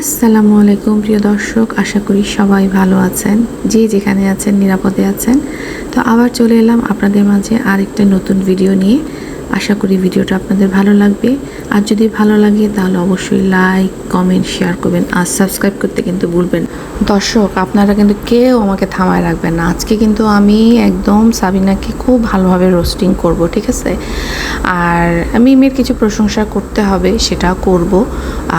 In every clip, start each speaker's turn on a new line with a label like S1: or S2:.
S1: আসসালামু আলাইকুম, প্রিয় দর্শক। আশা করি সবাই ভালো আছেন, যে যেখানে আছেন, নিরাপদে আছেন। তো আবার চলে এলাম আপনাদের মাঝে আরেকটা নতুন ভিডিও নিয়ে। আশা করি ভিডিওটা আপনাদের ভালো লাগবে। আর যদি ভালো লাগে, তাহলে অবশ্যই লাইক কমেন্ট শেয়ার করবেন। আর সাবস্ক্রাইব করতে কিন্তু ভুলবেন দর্শক, আপনারা কিন্তু কেউ আমাকে থামায় রাখবেন না। আজকে কিন্তু আমি একদম সাবিনাকে খুব ভালোভাবে রোস্টিং করব, ঠিক আছে? আর মিমের কিছু প্রশংসা করতে হবে, সেটা করব।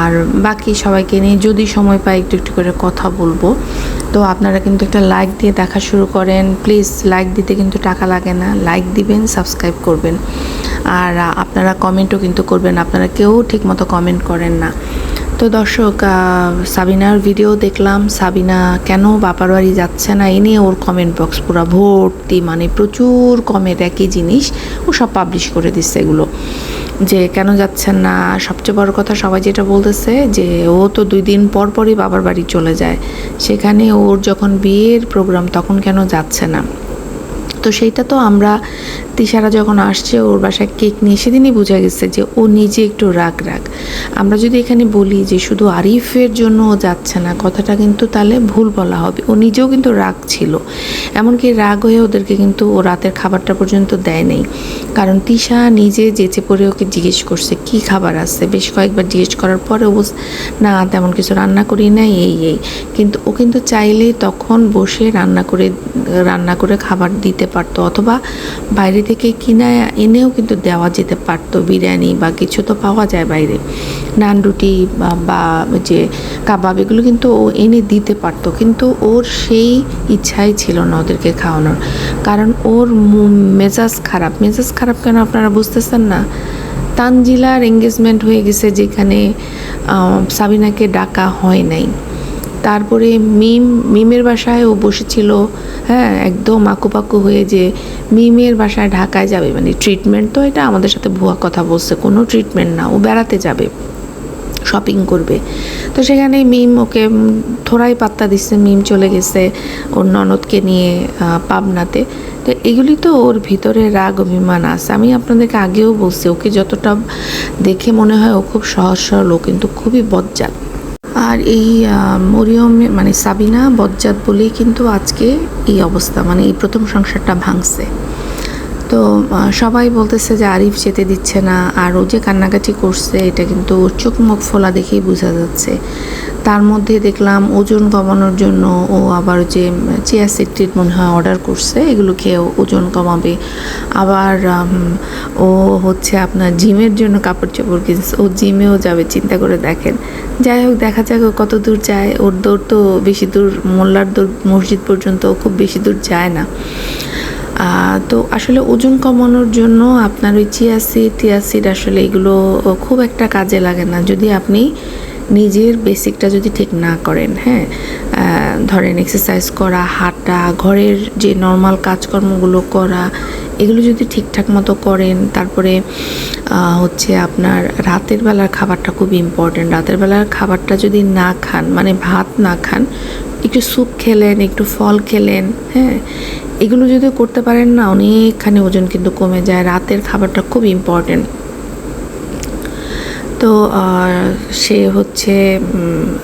S1: আর বাকি সবাইকে নিয়ে যদি সময় পাই, একটু একটু করে কথা বলব। তো আপনারা কিন্তু একটা লাইক দিয়ে দেখা শুরু করেন। প্লিজ লাইক দিতে কিন্তু টাকা লাগে না। লাইক দিবেন সাবস্ক্রাইব করবেন। আর আপনারা কমেন্টও কিন্তু করবেন। আপনারা কেউ ঠিকমতো কমেন্ট করেন না। তো দর্শক সাবিনার ভিডিও দেখলাম। সাবিনা কেন বাপার বাড়ি যাচ্ছে না? এ নিয়ে ওর কমেন্ট বক্স পুরো ভর্তি। মানে প্রচুর কমেন্ট একই জিনিস। ও সব পাবলিশ করে দিচ্ছে এগুলো। যে কেন যাচ্ছেন না? সবচেয়ে বড় কথা সবাই যেটা বলতেছে যে, ও তো দুই দিন পর পরই বাবার বাড়ি চলে যায়। সেখানে ওর যখন বিয়ের প্রোগ্রাম তখন কেন যাচ্ছে না? তো সেইটা তো আমরা, তিশারা যখন আসছে ওর বাসায় কেক নিয়ে, সেদিনই বোঝা গেছে যে ও নিজে একটু রাগ রাগ। আমরা যদি এখানে বলি যে শুধু আরিফের জন্য ও যাচ্ছে না, কথাটা কিন্তু তাহলে ভুল বলা হবে। ও নিজেও কিন্তু রাগ ছিল। এমনকি রাগ হয়ে ওদেরকে কিন্তু ও রাতের খাবারটা পর্যন্ত দেয় নেই। কারণ তিশা নিজে যেচে পড়ে ওকে জিজ্ঞেস করছে, কি খাবার আছে? বেশ কয়েকবার জিজ্ঞেস করার পরে ও না, তেমন কিছু রান্না করি নাই, এই এই। কিন্তু ও কিন্তু চাইলেই তখন বসে রান্না করে রান্না করে খাবার দিতে পারতো, অথবা বাইরে থেকে কিনা এনেও কিন্তু দেওয়া যেতে পারতো বিরিয়ানি বা কিছু তো পাওয়া যায় বাইরে। নান রুটি বা- যে কাবাব এগুলো কিন্তু ও এনে দিতে পারতো, কিন্তু ওর সেই ইচ্ছাই ছিল না ওদেরকে খাওয়ানোর। কারণ ওর মেজাজ খারাপ। মেজাজ খারাপ কেন আপনারা বুঝতেছেন না? তানজিলার এঙ্গেজমেন্ট হয়ে গেছে যেখানে সাবিনাকে ডাকা হয় নাই। তারপরে মিম, মিমের বাসায় ও বসেছিল হ্যাঁ একদম আকুপাকু হয়ে যে মিমের বাসায় ঢাকায় যাবে। মানে ট্রিটমেন্ট তো এটা আমাদের সাথে ভুয়া কথা বলছে, কোনো ট্রিটমেন্ট না, ও বেড়াতে যাবে শপিং করবে। তো সেখানে মিম ওকে থোড়াই পাত্তা দিচ্ছে, মিম চলে গেছে ওর ননদকে নিয়ে পাবনাতে। তো এগুলি তো ওর ভিতরে রাগ, অভিমান আছে। আমি আপনাদেরকে আগেও বলছি, ওকে যতটা দেখে মনে হয় ও খুব সহজ সরল কিন্তু খুবই বজ্জাত। আর এই মরিয়ম মানে সাবিনা, বজ্জাত বলেই কিন্তু আজকে এই অবস্থা মানে এই প্রথম সংসারটা ভাঙছে। তো সবাই বলতেছে যে আরিফ যেতে দিচ্ছে না, আর ও যে কান্নাকাটি করছে, এটা কিন্তু চোখ মুখ ফোলা দেখেই বোঝা যাচ্ছে। তার মধ্যে দেখলাম ওজন কমানোর জন্য ও আবার যে চিয়া সিট্রিট মনে হয় অর্ডার করছে, এগুলো খেয়ে ওজন কমাবে। আবার ও হচ্ছে আপনার জিমের জন্য কাপড় চোপড় কিনছে, ও জিমেও যাবে, চিন্তা করে দেখেন। যাই হোক, দেখা যাক ও কত দূর যায়। ওর দৌড় তো বেশি দূর, মোল্লার দৌড় মসজিদ পর্যন্ত খুব বেশি দূর যায় না। তো আসলে ওজন কমানোর জন্য আপনার ওই চিয়াসিড টিয়াসিড আসলে এগুলো খুব একটা কাজে লাগে না। যদি আপনি নিজের বেসিকটা যদি ঠিক না করেন হ্যাঁ ধরেন এক্সারসাইজ করা, হাঁটা, ঘরের যে নর্মাল কাজকর্মগুলো করা, এগুলো যদি ঠিকঠাক মতো করেন, তারপরে হচ্ছে আপনার রাতের বেলার খাবারটা খুব ইম্পর্টেন্ট রাতের বেলার খাবারটা যদি না খান মানে ভাত না খান, একটু স্যুপ খেলেন, একটু ফল খেলেন হ্যাঁ এগুলো যদি করতে পারেন না, অনেকখানি ওজন কিন্তু কমে যায়। রাতের খাবারটা খুব ইম্পর্টেন্ট তো সে হচ্ছে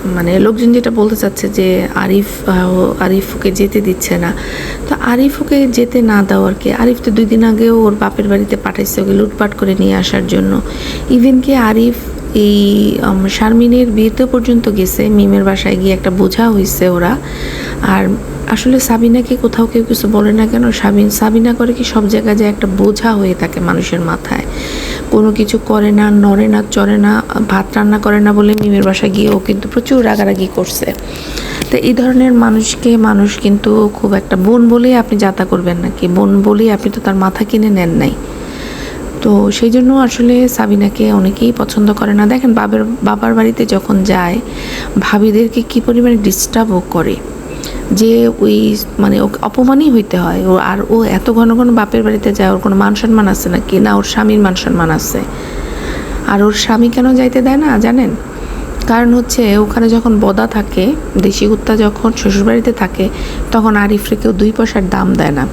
S1: মানে লোকজন যেটা বলতে চাচ্ছে যে আরিফ আহ, ও- আরিফ ওকে যেতে দিচ্ছে না। তো আরিফ ওকে যেতে না দেওয়ার কি? আরিফ তো দুই দিন আগেও ওর বাপের বাড়িতে পাঠাইছে ওকে লুটপাট করে নিয়ে আসার জন্য। ইভেন কি আরিফ এই শারমিনের বিয়েতে পর্যন্ত গেছে। মিমের বাসায় গিয়ে একটা বোঝা হয়েছে ওরা। আর আসলে সাবিনাকে কোথাও কেউ কিছু বলে না কেন? সাবিন, সাবিনা করে কি সব জায়গায় যে একটা বোঝা হয়ে থাকে মানুষের মাথায়। কোনো কিছু করে না, নড়ে না, চড়ে না, ভাত রান্না করে না বলে মিমের বাসায় গিয়েও কিন্তু প্রচুর রাগারাগি করছে। তো এই ধরনের মানুষকে মানুষ কিন্তু খুব একটা বোন বলেই আপনি যাতা করবেন নাকি? বোন বলেই আপনি তো তার মাথা কিনে নেন নাই। তো সেই জন্য আসলে সাবিনাকে অনেকেই পছন্দ করে না। দেখেন বাবার বাবার বাড়িতে যখন যায়, ভাবিদেরকে কি পরিমাণে ডিস্টার্বও করে। যে ওই মানে ওকে অপমানই হইতে হয়। ও আর ও এত ঘন ঘন বাপের বাড়িতে যায়, ওর কোনো মান সম্মান আছে নাকি? না, ওর স্বামীর মান সম্মান আছে। আর ওর স্বামী কেন যাইতে দেয় না, জানেন? কারণ হচ্ছে ওখানে যখন বদা থাকে, দেশি কুত্তা যখন শ্বশুরবাড়িতে থাকে, তখন আরিফরে কেউ দুই পয়সার দাম দেয় না।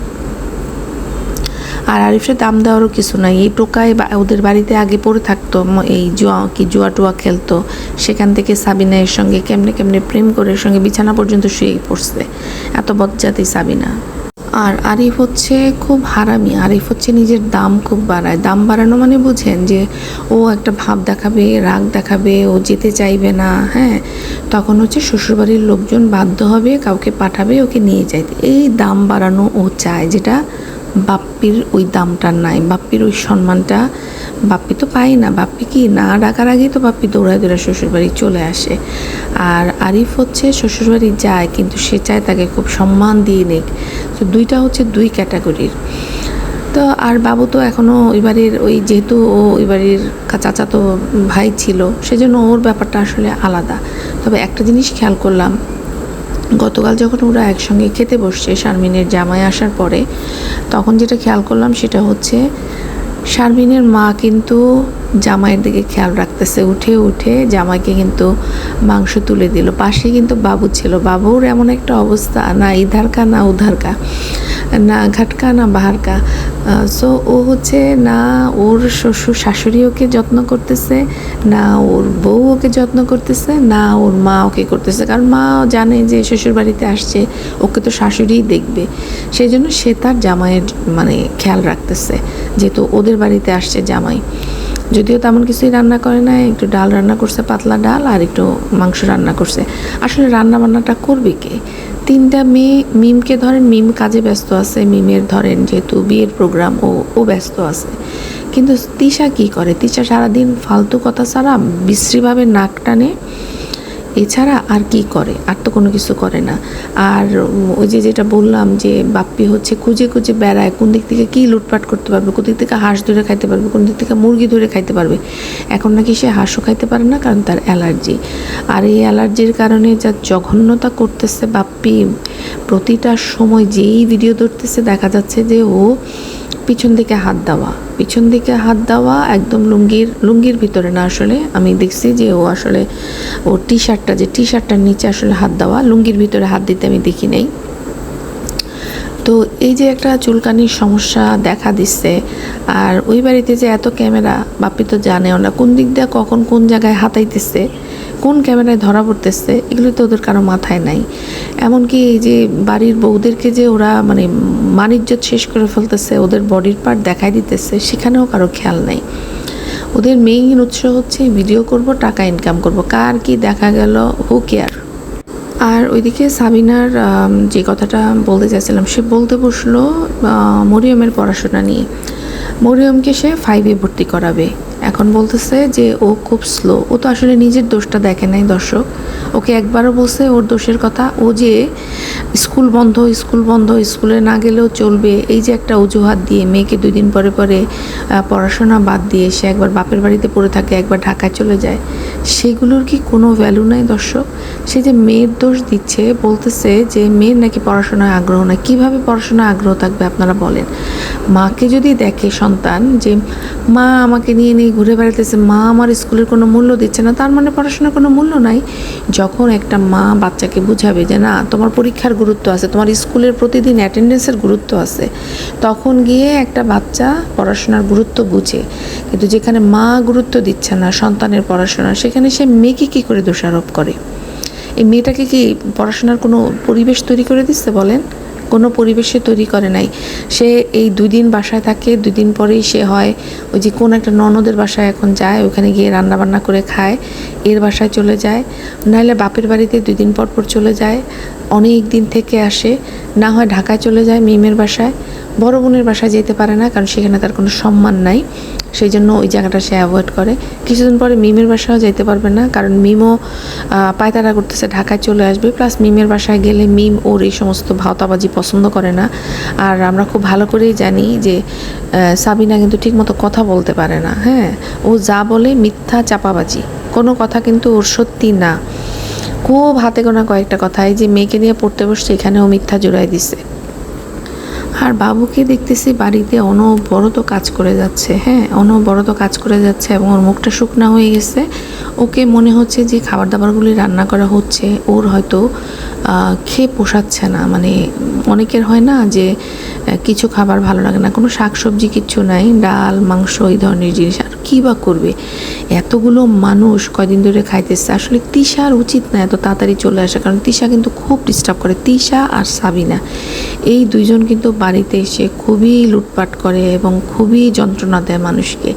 S1: আর আরিফের দাম দেওয়ারও কিছু নাই। এই টোকায় বা ওদের বাড়িতে আগে পড়ে থাকতো এই জুয়া কি জুয়া টুয়া খেলতো। সেখান থেকে সাবিনা এর সঙ্গে কেমনে কেমনে প্রেম করে এর সঙ্গে বিছানা পর্যন্ত শুয়ে পড়ছে। এত বজ্জাতি সাবিনা। আর আরিফ হচ্ছে খুব হারামি। আরিফ হচ্ছে নিজের দাম খুব বাড়ায়। দাম বাড়ানো মানে বুঝেন যে, ও একটা ভাব দেখাবে, রাগ দেখাবে, ও যেতে চাইবে না হ্যাঁ? তখন হচ্ছে শ্বশুরবাড়ির লোকজন বাধ্য হবে, কাউকে পাঠাবে, ওকে নিয়ে যাইতে। এই দাম বাড়ানো ও চায় যেটা বাপ্পির ওই দামটা নাই, বাপ্পির ওই সম্মানটা বাপ্পি তো পায় না। বাপ্পি কি না ডাকার আগেই তো বাপ্পি দৌড়ায় দৌড়ায় শ্বশুরবাড়ি চলে আসে। আর আরিফ হচ্ছে শ্বশুরবাড়ি যায় কিন্তু সে চায় তাকে খুব সম্মান দিয়ে নিক। তো দুইটা হচ্ছে দুই ক্যাটাগরির। তো আর বাবু তো এখনও ওই বাড়ির ওই যেহেতু ও ওই বাড়ির চাচাতো ভাই ছিল, সেজন্য ওর ব্যাপারটা আসলে আলাদা। তবে একটা জিনিস খেয়াল করলাম গতকাল যখন ওরা একসঙ্গে খেতে বসছে শারমিনের জামাই আসার পরে, তখন যেটা খেয়াল করলাম সেটা হচ্ছে, শারমিনের মা কিন্তু জামাইয়ের দিকে খেয়াল রাখতেছে। উঠে উঠে জামাইকে কিন্তু মাংস তুলে দিল। পাশে কিন্তু বাবু ছিল। বাবুর এমন একটা অবস্থা, না ইধার কা না উধার কা না ঘাটকা, না বাহারকা। সো ও হচ্ছে, না ওর শ্বশুর শাশুড়ি ওকে যত্ন করতেছে না ওর বউ ওকে যত্ন করতেছে, না ওর মা ওকে করতেছে। কারণ মা জানে যে শ্বশুর বাড়িতে আসছে, ওকে তো শাশুড়িই দেখবে। সেই জন্য সে তার জামাইয়ের মানে খেয়াল রাখতেছে যেহেতু ওদের বাড়িতে আসছে জামাই। যদিও তেমন কিছুই রান্না করে না একটু ডাল রান্না করছে, পাতলা ডাল আর একটু মাংস রান্না করছে। আসলে রান্না বান্নাটা করবে কে? তিনটা মেয়ে, মিমকে ধরেন, মিম কাজে ব্যস্ত আছে, মিমের ধরেন যেহেতু বিয়ের প্রোগ্রাম ও ও ব্যস্ত আছে। কিন্তু তিশা কি করে? তিশা সারাদিন ফালতু কথা ছাড়া বিশ্রীভাবে নাক টানে। এছাড়া আর কি করে? আর তো কোনো কিছু করে না। আর ওই যে যেটা বললাম যে বাপ্পি হচ্ছে খুঁজে খুঁজে বেড়ায়, কোন দিক থেকে কী লুটপাট করতে পারবে, কোন দিক থেকে হাঁস ধরে খাইতে পারবে, কোন দিক থেকে মুরগি ধরে খাইতে পারবে। এখন নাকি সে হাঁসও খাইতে পারে না, কারণ তার অ্যালার্জি। আর এই অ্যালার্জির কারণে যা জঘন্যতা করতেছে বাপ্পি, প্রতিটা সময় যেই ভিডিও ধরতেছে দেখা যাচ্ছে যে ও পিছন দিকে হাত দেওয়া। পিছন দিকে হাত দেওয়া একদম লুঙ্গির লুঙ্গির ভিতরে না আসলে। আমি দেখছি যে ও আসলে, ও টি শার্টটা যে টি শার্টটার নিচে আসলে হাত দেওয়া, লুঙ্গির ভিতরে হাত দিতে আমি দেখি নাই। তো এই যে একটা চুলকানির সমস্যা দেখা দিচ্ছে, আর ওই বাড়িতে যে এত ক্যামেরা, বাপি তো জানে ওরা কোন দিক দিয়ে কখন কোন জায়গায় হাতাইতেছে। কোন ক্যামেরায় ধরা পড়তেছে, এগুলো তো ওদের কারও মাথায় নাই। এমনকি এই যে বাড়ির বউদেরকে যে ওরা মানে মানিজ্যত শেষ করে ফেলতেছে, ওদের বডির পার্ট দেখাই দিতেছে, সেখানেও কারও খেয়াল নাই। ওদের মেইন উৎস হচ্ছে ভিডিও করব, টাকা ইনকাম করব। কার কি দেখা গেল হু কেয়ার আর ওইদিকে সাবিনার যে কথাটা বলতে চাইছিলাম, সে বলতে বসল মরিয়মের পড়াশোনা নিয়ে। মরিয়মকে সে ফাইভে ভর্তি করাবে। এখন বলতেছে যে ও খুব স্লো ও তো আসলে নিজের দোষটা দেখে নাই, দর্শক। ওকে একবারও বলছে ওর দোষের কথা। ও যে স্কুল বন্ধ স্কুল বন্ধ, স্কুলে না গেলেও চলবে, এই যে একটা অজুহাত দিয়ে মেয়েকে দুই দিন পরে পরে পড়াশোনা বাদ দিয়ে সে একবার বাপের বাড়িতে পড়ে থাকে, একবার ঢাকায় চলে যায়, সেগুলোর কি কোনো ভ্যালু নাই, দর্শক? সে যে মেয়ের দোষ দিচ্ছে, বলতেছে যে মেয়ের নাকি পড়াশোনায় আগ্রহ নাই। কীভাবে পড়াশোনায় আগ্রহ থাকবে, আপনারা বলেন। মাকে যদি দেখে সন্তান যে, মা, আমাকে নিয়ে নিয়ে ঘুরে বেড়াতেছে, মা আমার স্কুলের কোনো মূল্য দিচ্ছে না, তার মানে পড়াশোনার কোনো মূল্য নাই। যখন একটা মা বাচ্চাকে বুঝাবে যে, না, তোমার পরীক্ষার গুরুত্ব আছে, তোমার স্কুলের প্রতিদিন অ্যাটেন্ডেন্সের গুরুত্ব আছে, তখন গিয়ে একটা বাচ্চা পড়াশোনার গুরুত্ব বুঝে। কিন্তু যেখানে মা গুরুত্ব দিচ্ছে না, সন্তানের পড়াশোনা, সেখানে সে মেয়েকে কী করে দোষারোপ করে? এই মেয়েটাকে কি পড়াশোনার কোনো পরিবেশ তৈরি করে দিচ্ছে বলেন? কোনো পরিবেশে তৈরি করে নাই। সে এই দুই দিন বাসায় থাকে দুই দিন পরেই সে হয়, ওই যে কোন একটা ননদের বাসায় এখন যায়, ওখানে গিয়ে রান্না বান্না করে খায়, এর বাসায় চলে যায়। নাহলে বাপের বাড়িতে দুই দিন পর পর চলে যায়, অনেক দিন থেকে আসে, না হয় ঢাকায় চলে যায় মিমের বাসায়, বড় বোনের বাসায় যেতে পারে না, কারণ সেখানে তার কোনো সম্মান নাই। সেই জন্য ওই জায়গাটা সে অ্যাভয়েড করে। কিছুদিন পরে মিমের বাসাও যেতে পারবে না, কারণ মিমও পায়তারা করতেছে, ঢাকায় চলে আসবে। প্লাস মিমের বাসায় গেলে মিম ওর এই সমস্ত ভাওতাবাজি পছন্দ করে না। আর আমরা খুব ভালো করেই জানি যে সাবিনা কিন্তু ঠিকমতো কথা বলতে পারে না হ্যাঁ? ও যা বলে মিথ্যা চাপাবাজি। কোনো কথা কিন্তু ওর সত্যি না। খুব হাতে গোনা কয়েকটা কথা। এই যে মেয়েকে নিয়ে পড়তে বসছে, এখানেও মিথ্যা জোড়াই দিছে। আর বাবুকে দেখতেছি বাড়িতে অনবরত কাজ করে যাচ্ছে হ্যাঁ অনবরত কাজ করে যাচ্ছে এবং ওর মুখটা শুকনা হয়ে গেছে। ওকে মনে হচ্ছে যে খাবার দাবারগুলি রান্না করা হচ্ছে, ওর হয়তো খেয়ে পোষাচ্ছে না। মানে অনেকের হয় না যে কিছু খাবার ভালো লাগে না, কোনো শাকসবজি কিছু নাই, ডাল, মাংস এই ধরনের জিনিস, আর কী বা করবে? এতগুলো মানুষ কয়দিন ধরে খাইতেছে, আসলে তিশার উচিত না এত তাড়াতাড়ি চলে আসা, কারণ তিশা কিন্তু খুব ডিস্টার্ব করে, তিশা আর সাবিনা। এই দুইজন কিন্তু বাড়িতে এসে খুবই লুটপাট করে এবং খুবই যন্ত্রণা দেয় মানুষকে।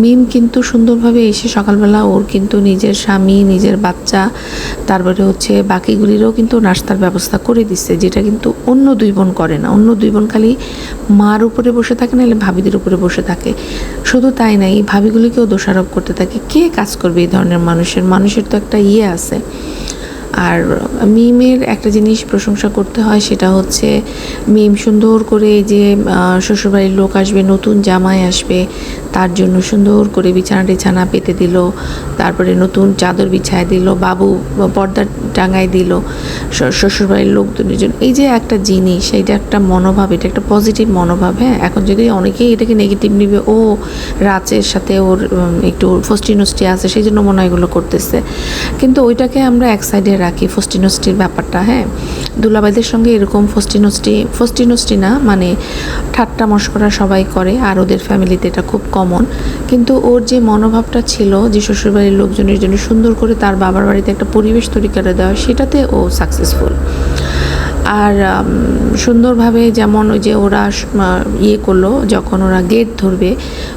S1: মিম কিন্তু সুন্দরভাবে এসে সকালবেলা ওর কিন্তু নিজের স্বামী, নিজের বাচ্চা, তারপরে হচ্ছে বাকিগুলিরও কিন্তু নাস্তার ব্যবস্থা করে দিচ্ছে যেটা কিন্তু অন্য দুই বোন করে না। অন্য দুই বোন খালি মার উপরে বসে থাকে নাহলে ভাবিদের উপরে বসে থাকে। শুধু তাই না, এই ভাবিগুলিকেও দোষারোপ করতে থাকে। কে কাজ করবে এই ধরনের মানুষের? মানুষের তো একটা ইয়ে আছে। আর মিমের একটা জিনিস প্রশংসা করতে হয়, সেটা হচ্ছে মিম সুন্দর করে যে শ্বশুরবাড়ির লোক আসবে, নতুন জামাই আসবে, তার জন্য সুন্দর করে বিছানা টিছানা পেতে দিল, তারপরে নতুন চাদর বিছায় দিল, বাবু পর্দা টাঙায় দিল শ্বশুরবাড়ির লোকজনের জন্য। এই যে একটা জিনিস এটা একটা মনোভাব, এটা একটা পজিটিভ মনোভাব হ্যাঁ? এখন যদি অনেকেই এটাকে নেগেটিভ নিবে, ও রাচের সাথে ওর একটু ফস্টিনস্টি আছে, সেই জন্য মনে হয় এগুলো করতেছে। কিন্তু ওইটাকে আমরা এক সাইডে রাখি ফস্টিনস্টির ব্যাপারটা হ্যাঁ? দুলাবাইদের সঙ্গে এরকম ফস্টিনস্টি ফস্টিনস্টি না মানে ঠাট্টা মশকরা সবাই করে, আর ওদের ফ্যামিলিতে এটা খুব কমন। কিন্তু ওর যে মনোভাবটা ছিল যে শ্বশুরবাড়ির লোকজনের জন্য সুন্দর করে তার বাবার বাড়িতে একটা পরিবেশ তৈরি করে দেওয়া, সেটাতে ও সাকসেসফুল আর সুন্দরভাবে যেমন ওই যে ওরা ইয়ে করল, যখন ওরা গেট ধরবে,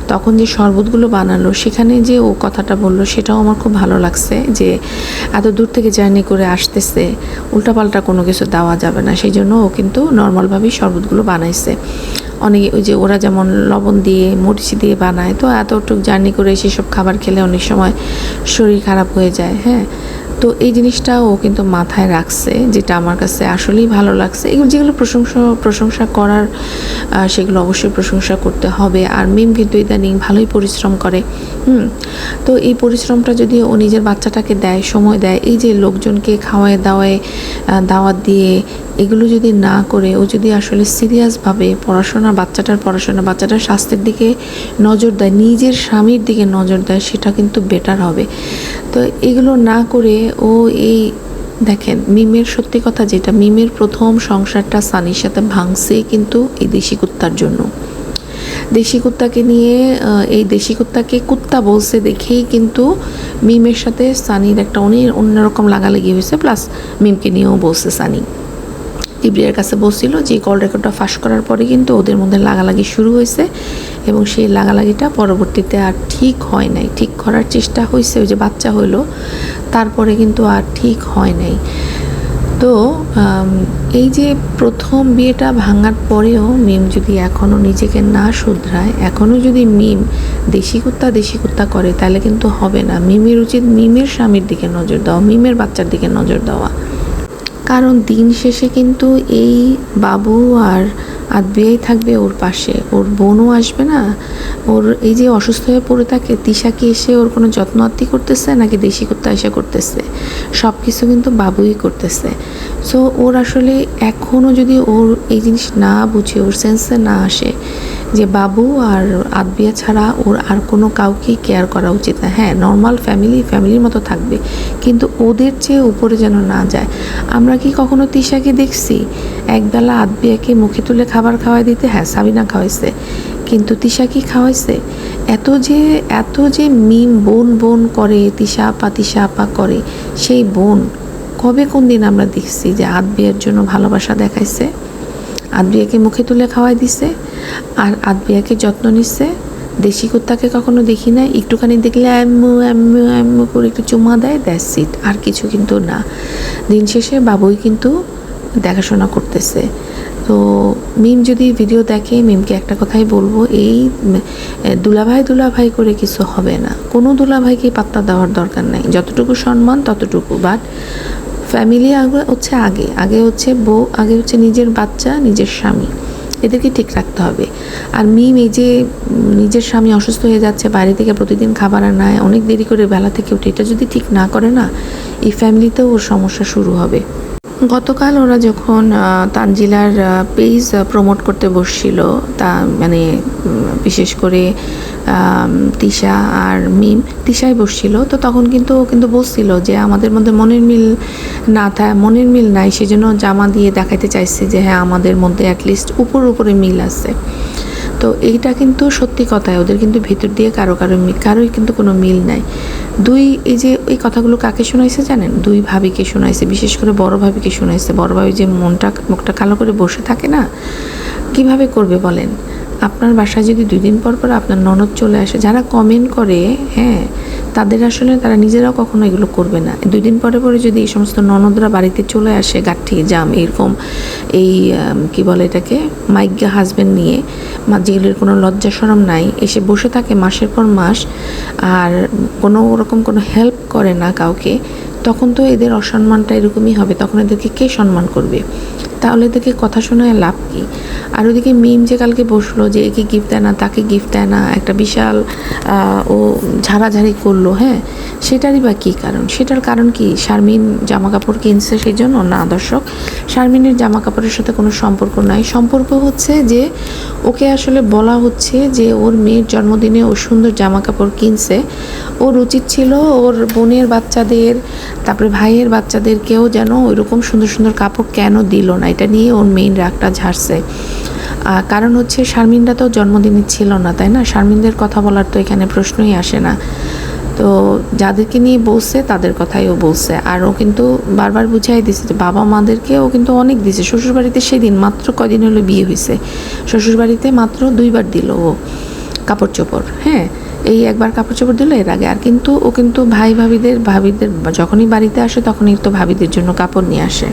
S1: তখন যে শরবতগুলো বানালো, সেখানে যে ও কথাটা বলল, সেটাও আমার খুব ভালো লাগছে যে এত দূর থেকে জার্নি করে আসতেছে, উল্টাপাল্টা কোনো কিছু দেওয়া যাবে না। সেই জন্য ও কিন্তু নর্মালভাবেই শরবতগুলো বানাইছে। অনেকে ওই যে ওরা যেমন লবণ দিয়ে, মরিচ দিয়ে বানায়, তো এতটুকু জার্নি করে সেসব খাবার খেলে অনেক সময় শরীর খারাপ হয়ে যায় হ্যাঁ? তো এই জিনিসটা ও কিন্তু মাথায় রাখছে, যেটা আমার কাছে আসলেই ভালো লাগছে। এগুলো যেগুলো প্রশংসা প্রশংসা করার সেগুলো অবশ্যই প্রশংসা করতে হবে। আর মিম কিন্তু ইদানিং ভালোই পরিশ্রম করে, হুম? তো এই পরিশ্রমটা যদি ও নিজের বাচ্চাটাকে দেয়, সময় দেয়, এই যে লোকজনকে খাওয়ায় দাওয়ায় দাওয়াত দিয়ে, এগুলো যদি না করে, ও যদি আসলে সিরিয়াসভাবে পড়াশোনা বাচ্চাটার পড়াশোনা, বাচ্চাটার স্বাস্থ্যের দিকে নজর দেয়, নিজের স্বামীর দিকে নজর দেয়, সেটা কিন্তু বেটার হবে। তো এগুলো না করে ও এই, দেখেন, মিমের সত্যি কথা যেটা, মিমের প্রথম সংসারটা সানির সাথে ভাঙছে কিন্তু এই দেশি কুত্তার জন্য। দেশি কুত্তাকে নিয়ে এই দেশি কুত্তাকে কুত্তা বলছে দেখেই কিন্তু মিমের সাথে সানির একটা অনেক অন্যরকম লাগালাগি হয়েছে, প্লাস মিমকে নিয়েও বলছে সানি। ইব্রিয়ার কাছে বলছিল যে কল রেকর্ডটা ফাঁস করার পরে কিন্তু ওদের মধ্যে লাগালাগি শুরু হয়েছে এবং সেই লাগালাগিটা পরবর্তীতে আর ঠিক হয় নাই। ঠিক করার চেষ্টা হয়েছে ওই যে বাচ্চা হইল, তারপরে কিন্তু আর ঠিক হয় নাই। তো এই যে প্রথম বিয়েটা ভাঙার পরেও মিম যদি এখনও নিজেকে না শুধরায় এখনও যদি মিম দেশি কুত্তা দেশি কুত্তা করে, তাহলে কিন্তু হবে না। মিমের উচিত মিমের স্বামীর দিকে নজর দেওয়া, মিমের বাচ্চার দিকে নজর দেওয়া। কারণ দিন শেষে কিন্তু এই বাবু আর আদবিয়াই থাকবে ওর পাশে। ওর বোনও আসবে না? ওর এই যে অসুস্থ হয়ে পড়ে থাকে, তিশা কি এসে ওর কোনো যত্ন আত্তি করতেছে নাকি দেশি কুত্তা এসে করতেছে? সব কিছু কিন্তু বাবুই করতেছে। সো ওর আসলে এখনও যদি ওর এই জিনিস না বুঝে, ওর সেন্সে না আসে যে বাবু আর আদবিয়া ছাড়া ওর আর কোনো কাউকেই কেয়ার করা উচিত না। হ্যাঁ নর্মাল ফ্যামিলি ফ্যামিলির মতো থাকবে। কিন্তু ওদের চেয়ে উপরে যেন না যায়, আমরা কি কখনো তিশাকে দেখছি? একবেলা আদবিয়াকে মুখে তুলে খাবার খাওয়াই দিতে হ্যাঁ সাবিনা খাওয়াইছে। কিন্তু তিশা কি খাওয়াইছে? এত যে এত যে মিম বোন বোন করে, তিশা আপা তিশা আপা করে, সেই বোন কবে কোন দিন আমরা দেখছি যে আদবিয়ার জন্য ভালোবাসা দেখাইছে? আদবিয়াকে মুখে তুলে খাওয়াই দিছে, আর আদবিয়াকে যত্ন নিচ্ছে দেশি কুত্তাকে কখনো দেখি না একটুখানি দেখলে আম্মু আম্মু আম্মু করে একটু চুমা দেয় দ্যাটস ইট আর কিছু কিন্তু না। দিন শেষে বাবুই কিন্তু দেখাশোনা করতেছে। তো মিম যদি ভিডিও দেখে, মিমকে একটা কথাই বলব, এই দুলাভাই দুলাভাই করে কিছু হবে না। কোনো দুলাভাইকে পাত্তা দেওয়ার দরকার নাই। যতটুকু সম্মান, ততটুকু বাট ফ্যামিলি আগে হচ্ছে আগে। আগে হচ্ছে বউ, আগে হচ্ছে নিজের বাচ্চা, নিজের স্বামী। এদেরকে ঠিক রাখতে হবে। আর মিম এই যে নিজের স্বামী অসুস্থ হয়ে যাচ্ছে, বাইরে থেকে প্রতিদিন খাবার আনায়, অনেক দেরি করে বেলা থেকে উঠে, এটা যদি ঠিক না করে না, এই ফ্যামিলিতেও ওর সমস্যা শুরু হবে। গতকাল ওরা যখন তানজিলার পেজ প্রমোট করতে বসছিল, তা মানে বিশেষ করে তিশা আর মিম, তিশাই বসছিল, তো তখন কিন্তু কিন্তু বলছিল যে আমাদের মধ্যে মনের মিল না থা, মনের মিল নাই, সেজন্য জামা দিয়ে দেখাইতে চাইছে যে হ্যাঁ আমাদের মধ্যে অ্যাটলিস্ট উপর উপরে মিল আছে। তো এইটা কিন্তু সত্যি কথায় ওদের কিন্তু ভেতর দিয়ে কারও কারও কারোই কিন্তু কোনো মিল নাই। দুই, এই যে ওই কথাগুলো কাকে শোনাইছে জানেন? দুই ভাবিকে শোনাইছে, বিশেষ করে বড় ভাবিকে শোনাইছে। বড় ভাবি যে মনটা, মুখটা কালো করে বসে থাকে না? কীভাবে করবে বলেন? আপনার বাসায় যদি দুই দিন পর পর আপনার ননদ চলে আসে, যারা কমেন্ট করে হ্যাঁ তাদের আসলে তারা নিজেরাও কখনো এগুলো করবে না। দুই দিন পরে পরে যদি এই সমস্ত ননদরা বাড়িতে চলে আসে, গাঠি, জাম, এরকম এই কি বলে এটাকে মাইজ্ঞা হাজব্যান্ড নিয়ে, মা, যেগুলোর কোনো লজ্জা সরম নাই, এসে বসে থাকে মাসের পর মাস আর কোনো রকম কোনো হেল্প করে না কাউকে, তখন তো এদের অসম্মানটা এরকমই হবে, তখন এদেরকে কে সম্মান করবে? তাহলে এদেরকে কথা শোনায় লাভ কি আর ওদিকে মিম যে কালকে বসল যে একে গিফট দেয় না, তাকে গিফট দেয় না, একটা বিশাল ও ঝাড়াঝাড়ি করল হ্যাঁ? সেটারই বা কী কারণ? সেটার কারণ কি? শারমিন জামা কাপড় কিনছে সেই জন্য না, দর্শক, শারমিনের জামা কাপড়ের সাথে কোনো সম্পর্ক নাই। সম্পর্ক হচ্ছে যে ওকে আসলে বলা হচ্ছে যে ওর মেয়ের জন্মদিনে ও সুন্দর জামা কাপড় কিনছে। ওর উচিত ছিল ওর বোনের বাচ্চাদের, তারপরে ভাইয়ের বাচ্চাদেরকেও যেন ওইরকম সুন্দর সুন্দর কাপড় কেন দিল না? এটা নিয়ে ওর মেইন রাগটা ঝাড়ছে। আহ, কারণ হচ্ছে শারমিনটা তো জন্মদিনে ছিল না তাই না? শারমিনদের কথা বলার তো এখানে প্রশ্নই আসে না। তো যাদেরকে নিয়ে বলছে তাদের কথাই ও বলছে। আর ও কিন্তু বারবার বুঝাই দিছে যে বাবা মাদেরকে ও কিন্তু অনেক দিছে। শ্বশুরবাড়িতে সেদিন মাত্র কদিন হলো বিয়ে হয়েছে শ্বশুরবাড়িতে মাত্র দুইবার দিল ও কাপড় চোপড় হ্যাঁ? এই একবার কাপড় চোপড় দিল এর আগে। আর কিন্তু ও কিন্তু ভাই ভাবিদের ভাবিদের যখনই বাড়িতে আসে তখনই তো ভাবিদের জন্য কাপড় নিয়ে আসে।